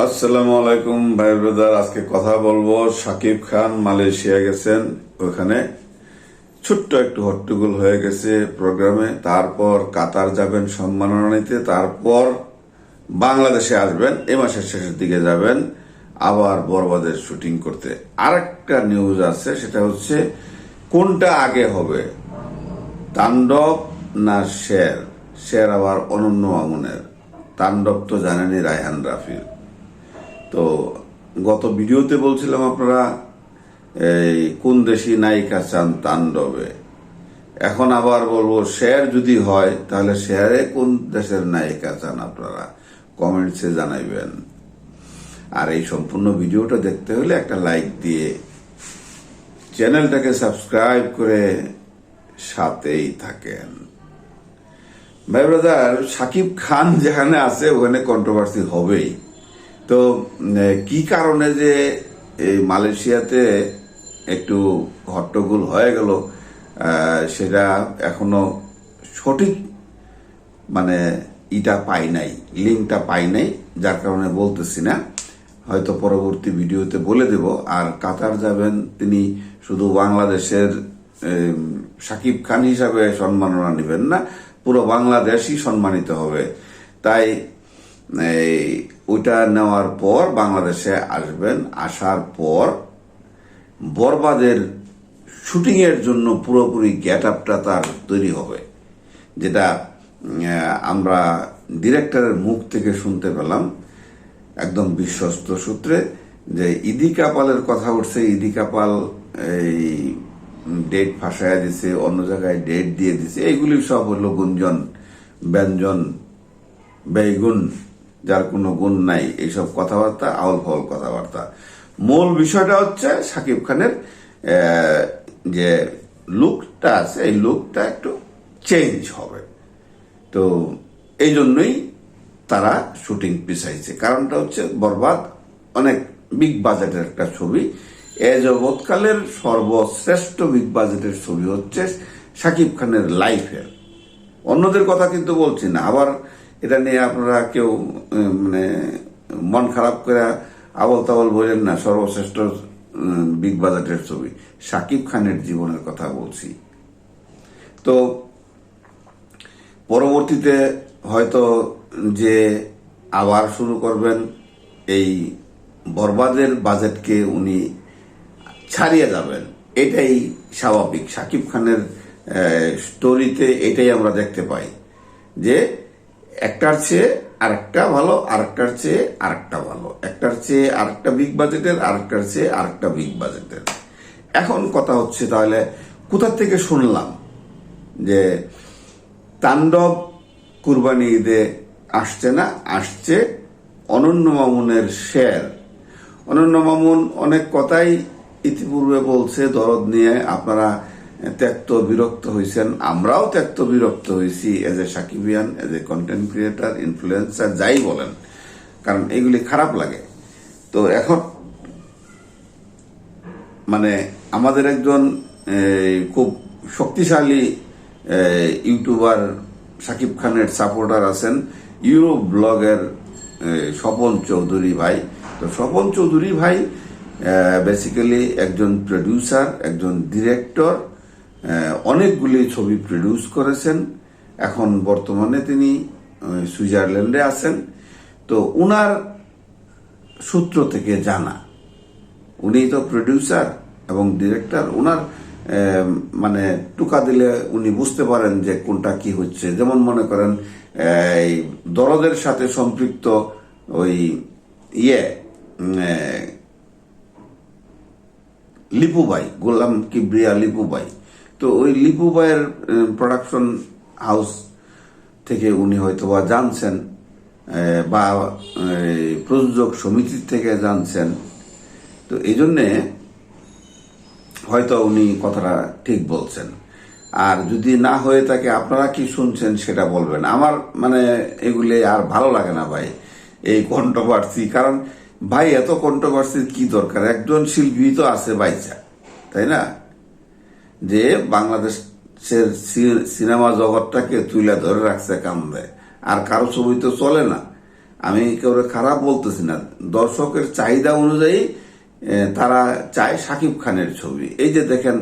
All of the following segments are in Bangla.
আসসালামু আলাইকুম, ভাই ব্রাদার। আজকে কথা বলব, সাকিব খান মালয়েশিয়া গেছেন। ওখানে ছোট্ট একটু হট্টগোল হয়ে গেছে প্রোগ্রামে। তারপর কাতার যাবেন সম্মাননা নিতে। তারপর বাংলাদেশে আসবেন, এ মাসের শেষের দিকে যাবেন আবার বরবাদের শুটিং করতে। আরেকটা নিউজ আছে, সেটা হচ্ছে, কোনটা আগে হবে? তাণ্ডব না শের? শের আবার অনন্য মামুনের? তাণ্ডব তো জানেনই রায়হান রাফির। তো গত ভিডিওতে বলছিলাম আপনারা, এই, কোন দেশি নায়িকা চান তাণ্ডবে? এখন আবার বলব শেয়ার যদি হয়, তাহলে শেয়ারে কোন দেশের নায়িকা চান আপনারা? কমেন্টসে জানাইবেন। আর এই সম্পূর্ণ ভিডিওটা দেখতে হলে একটা লাইক দিয়ে চ্যানেলটাকে সাবস্ক্রাইব করে সাথেই থাকেন। ভাই ব্রাদার সাকিব খান যেখানে আছে, ওখানে কন্ট্রোভার্সি হবেই। তো কি কারণে যে এই মালয়েশিয়াতে একটু হট্টগোল হয়ে গেল সেটা এখনও সঠিক মানে ইটা পাই নাই, লিঙ্কটা পাই নাই, যার কারণে বলতেছি না। হয়তো পরবর্তী ভিডিওতে বলে দেব। আর কাতার যাবেন তিনি, শুধু বাংলাদেশের সাকিব খান হিসাবে সম্মাননা নেবেন না, পুরো বাংলাদেশই সম্মানিত হবে। তাই ওইটা নেওয়ার পর বাংলাদেশে আসবেন, আসার পর বরবাদের শুটিং এর জন্য পুরোপুরি গেট আপটা তার তৈরি হবে, যেটা আমরা ডিরেক্টরের মুখ থেকে শুনতে পেলাম, একদম বিশ্বস্ত সূত্রে, যে ইদি কাপালের কথা উঠছে, ইদি কাপাল এই ডেট ফাঁসাইয়া দিছে, অন্য জায়গায় ডেট দিয়ে দিছে এইগুলি সব হলো গুঞ্জন, ব্যঞ্জন ব্যয়গুণ যার কোনো গুণ নাই। এইসব কথাবার্তা আউল ফাউল কথাবার্তা। মূল বিষয়টা হচ্ছে সাকিব খানের যে লুকটা আছে, এই লুকটা একটু চেঞ্জ হবে। তো এই জন্যই তারা শুটিং পিছাইছে। কারণটা হচ্ছে বরবাদ, অনেক বিগ বাজেটের একটা ছবি। এ জগৎকালের সর্বশ্রেষ্ঠ বিগ বাজেটের ছবি হচ্ছে সাকিব খানের লাইফের। অন্যদের কথা কিন্তু বলছি না। আবার এটা নিয়ে আপনারা কেউ মানে মন খারাপ করে আবল তাবল বলেন না, সর্বশ্রেষ্ঠ বিগ বাজেটের ছবি। সাকিব খানের জীবনের কথা বলছি। তো, পরবর্তীতে হয়তো যে আবার শুরু করবেন, এই বরবাদের বাজেটকে উনি ছাড়িয়ে যাবেন, এটাই স্বাভাবিক। সাকিব খানের স্টোরিতে এটাই আমরা দেখতে পাই যে একটার চেয়ে আরেকটা ভালো, আরেকটার চেয়ে আরেকটা ভালো। একটার চেয়ে আরেকটা বিগ বাজেটের আরেকটার চেয়ে আরেকটা বিগ বাজেটের এখন কথা হচ্ছে তাহলে কোথার থেকে শুনলাম যে তাণ্ডব কুরবানি ঈদে আসছে না? আসছে অনন্য মামুনের শের অনন্য মামুন অনেক কথাই ইতিপূর্বে বলছে, দরদ নিয়ে। আপনারা ত্যক্ত বিরক্ত হয়েছেন আমরাও ত্যক্ত বিরক্ত হয়েছি as a Shakibian as a content creator influencer যাই বলেন, কারণ এগুলি খারাপ লাগে। তো এখন মানে আমাদের একজন খুব শক্তিশালী ইউটিউবার সাকিব খানের সাপোর্টার আছেন ইউরোপ ব্লগের স্বপন চৌধুরী ভাই। তো স্বপন চৌধুরী ভাই বেসিক্যালি একজন প্রডিউসার একজন ডিরেক্টর অনেকগুলি ছবি প্রডিউস করেছেন। এখন বর্তমানে তিনি সুইজারল্যান্ডে আছেন। তো উনার সূত্র থেকে জানা উনি তো প্রডিউসার এবং ডিরেক্টর আহ, মানে টুকা দিলে উনি বুঝতে পারেন যে কোনটা কি হচ্ছে। যেমন মনে করেন এই দরদের সাথে সম্পৃক্ত ওই ইয়ে লিপুবাই গোলাম কিবরিয়া লিপুবাই। তো ওই লিপুবাইয়ের প্রোডাকশন হাউস থেকে উনি হয়তো বা জানছেন বা প্রযোজক সমিতির থেকে জানছেন। তো এই জন্যে হয়তো উনি কথাটা ঠিক বলছেন। আর যদি না হয়ে থাকে, আপনারা কি শুনছেন সেটা বলবেন। আমার মানে এগুলি আর ভালো লাগে না ভাই, এই কন্ট্রোভার্সি কারণ ভাই, এত কন্ট্রোভার্সির কি দরকার? একজন শিল্পী তো আছে বাইচা, তাই না? যে বাংলাদেশের সিনেমা জগৎটাকে তুলে ধরে রাখছে কান্দে আর কারও ছবি তো চলে না। আমি কেউ খারাপ বলতেছি না। দর্শকের চাহিদা অনুযায়ী তারা চায় শাকিব খানের ছবি। এই যে দেখেন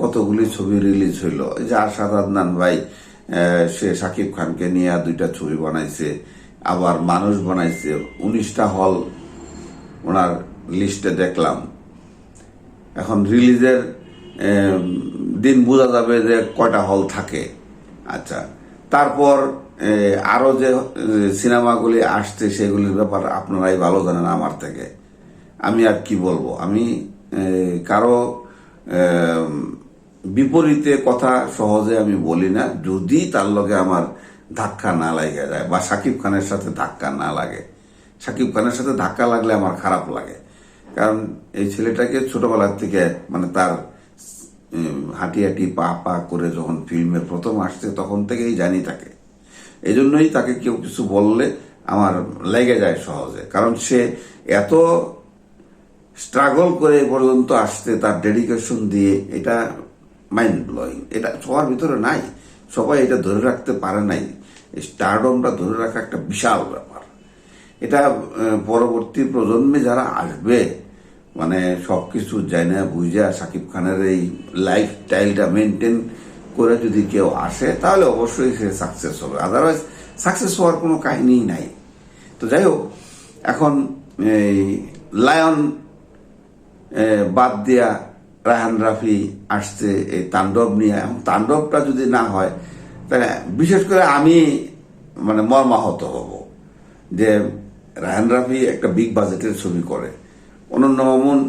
কতগুলি ছবি রিলিজ হইল। যে আশাদ আদনান ভাই সে শাকিব খানকে নিয়ে দুইটা ছবি বানাইছে, আবার মানুষ বানাইছে। উনিশটা হল ওনার লিস্টে দেখলাম। এখন রিলিজের দিন বোঝা যাবে যে কয়টা হল থাকে। আচ্ছা তারপর আরও যে সিনেমাগুলি আসছে, সেগুলির ব্যাপার আপনারাই ভালো জানেন আমার থেকে। আমি আর কি বলব? আমি কারও বিপরীতে কথা সহজে আমি বলি না। যদি তার লগে আমার ধাক্কা না লাগে যায়, বা সাকিব খানের সাথে ধাক্কা না লাগে। সাকিব খানের সাথে ধাক্কা লাগলে আমার খারাপ লাগে। কারণ এই ছেলেটাকে ছোটবেলার থেকে মানে তার হাঁটি হাঁটি পা পা করে যখন ফিল্মে প্রথম আসছে, তখন থেকেই জানি তাকে। এই জন্যই তাকে কেউ কিছু বললে আমার লেগে যায় সহজে। কারণ সে এত স্ট্রাগল করে পর্যন্ত আসতে, তার ডেডিকেশন দিয়ে এটা মাইন্ড ব্লোয়িং এটা সবার ভিতরে নাই। সবাই এটা ধরে রাখতে পারে নাই। স্টারডমটা ধরে রাখা একটা বিশাল ব্যাপার। এটা পরবর্তী প্রজন্মে যারা আসবে মানে সবকিছু জানে, বুঝা সাকিব খানের এই লাইফ স্টাইলটা মেনটেন করে যদি কেউ আসে, তাহলে অবশ্যই সে সাকসেস হবে। আদারওয়াইজ সাকসেস হওয়ার কোনো কাহিনীই নাই। তো যাই হোক, এখন এই লায়ন বাদ দিয়া রায়হান রাফি আসছে এই তাণ্ডব নিয়ে। এখন তাণ্ডবটা যদি না হয়, তাহলে বিশেষ করে আমি মানে মর্মাহত হব যে রায়হান রাফি একটা বিগ বাজেটের ছবি করে। অনন্য মামুন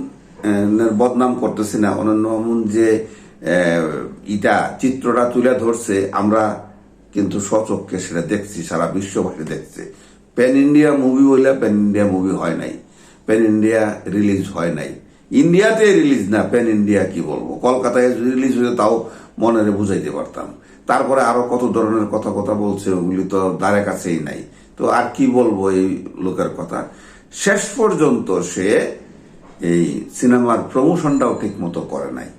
বদনাম করতেছি না। অনন্য মামুন যে ইটা, চিত্রটা তুলে ধরছে, আমরা কিন্তু সচক্ষে সেটা দেখছি, সারা বিশ্ববাসী দেখছে। প্যান ইন্ডিয়া মুভি বললে প্যান ইন্ডিয়া মুভি হয় নাই। প্যান ইন্ডিয়া রিলিজ হয় নাই। ইন্ডিয়াতে রিলিজ না, প্যান ইন্ডিয়া কি বলব? কলকাতায় রিলিজ হয়ে তাও মনে বুঝাইতে পারতাম। তারপরে আরও কত ধরনের কথা কথা বলছে, ওগুলি তো দ্বারে কাছেই নাই। তো আর কি বলব এই লোকের কথা? শেষ পর্যন্ত সে এই সিনেমার প্রমোশনটাও ঠিক মতো করে নাই।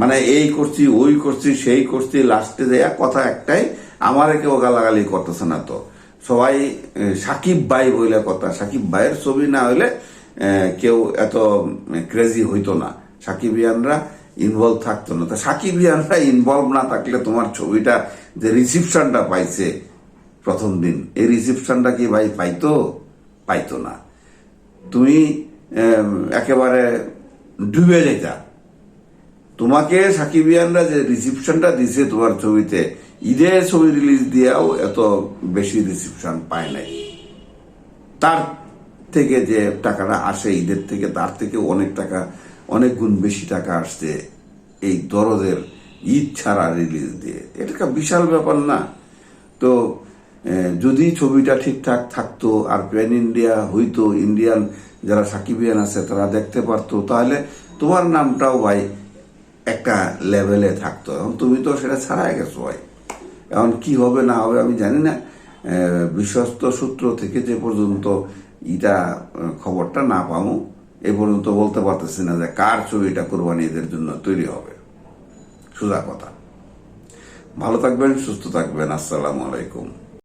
মানে এই করছি, ওই করছি, সেই করছি লাস্টে দেয়া কথা একটাই, আমার কেউ গালাগালি করতেছে না তো। সবাই সাকিব ভাই বইলে কথা, সাকিব ভাইয়ের ছবি না হইলে কেউ এত ক্রেজি হইতো না। সাকিবিয়ানরা ইনভলভ থাকতো না। তা সাকিবিয়ানরা ইনভলভ না থাকলে তোমার ছবিটা যে রিসিপশনটা পাইছে প্রথম দিন, এই রিসিপশনটা কি ভাই পাইতো? পাইতো না। তুমি একেবারে ডুবে যেতা। তোমাকে সাকিবিয়ানরা যে রিসিপশনটা দিছে তোমার ছবিতে ঈদে ছবি রিলিজ দিয়েও এত বেশি রিসিপশন পায় নাই। তার থেকে যে টাকাটা আসে, ঈদের থেকে তার থেকে অনেক টাকা, অনেক গুণ বেশি টাকা আসছে এই দরদের ঈদ ছাড়া রিলিজ দিয়ে। এটা বিশাল ব্যাপার না? তো যদি ছবিটা ঠিকঠাক থাকতো আর প্যান ইন্ডিয়া হইতো ইন্ডিয়ান যারা সাকিবিয়ান আছে, তারা দেখতে পারতো। তাহলে তোমার নামটাও ভাই একটা লেভেলে থাকতো। এখন তুমি তো সেটা ছাড়াই গেছো ভাই। এখন কি হবে, না হবে আমি জানি না। বিশ্বস্ত সূত্র থেকে যে পর্যন্ত ইটা খবরটা না পাবো এ পর্যন্ত বলতে পারতেছি না যে কার ছবিটা কোরবানি ঈদের জন্য তৈরি হবে। সোজা কথা। ভালো থাকবেন, সুস্থ থাকবেন। আসসালামু আলাইকুম।